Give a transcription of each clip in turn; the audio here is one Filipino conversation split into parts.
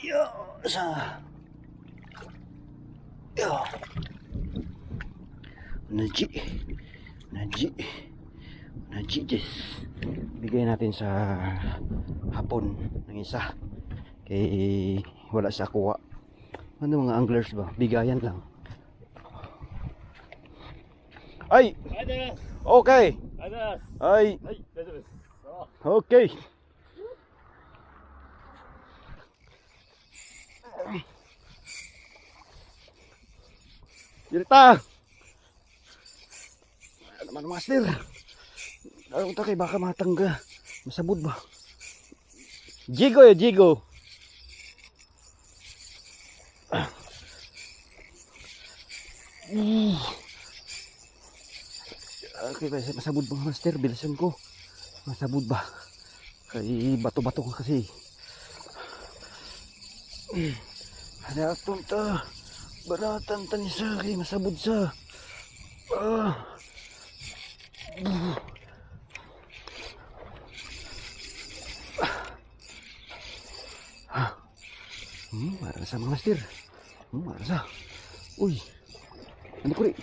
Yo, sa. Ah. Yo. Naji. Naji. Naji des. Bigay natin sa hapon ng isa. Kay wala sa kuha. Ano mga anglers ba? Bigayan lang. Ay. Okay. Ay. Okay. Dirita. Ano naman master? Ano ta kay baka matangga. Masabod ba? Jigo ya, Jigo. Mm. Okay, masabod ba master? Bilisan ko. Masabod ba? Kay bato-bato ka kasi. Ano atong ta? Baratan ta ni sa kay masabod sa. Ah. Ah. Hmm, marah sa mga master. Hmm, marah sa. Uy. Ano ko rin?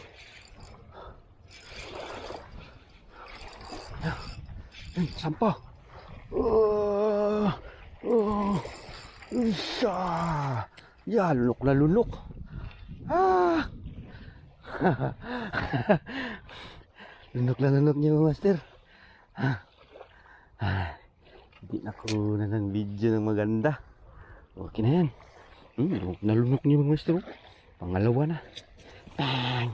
Hmm, sampah. Oh, oh, isa. Ya, lulok na lulok. Ah. lunok na lunok niyo, master. Ah. Ah. Hindi na ko na ng video ng maganda. Okay na yan. Hmm, lunok na lunok niyo, master. Pangalawa na. Bang.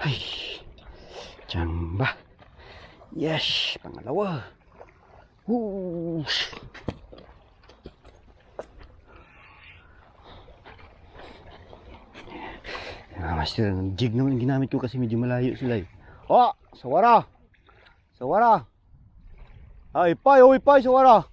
Ay, chamba. Yes, pangalawa. Whoosh. Ah, master, ang jig naman yung ginamit ko kasi medyo malayo sila eh. Oh, sawara. Sawara. Ay, pay, oy, pay, sawara.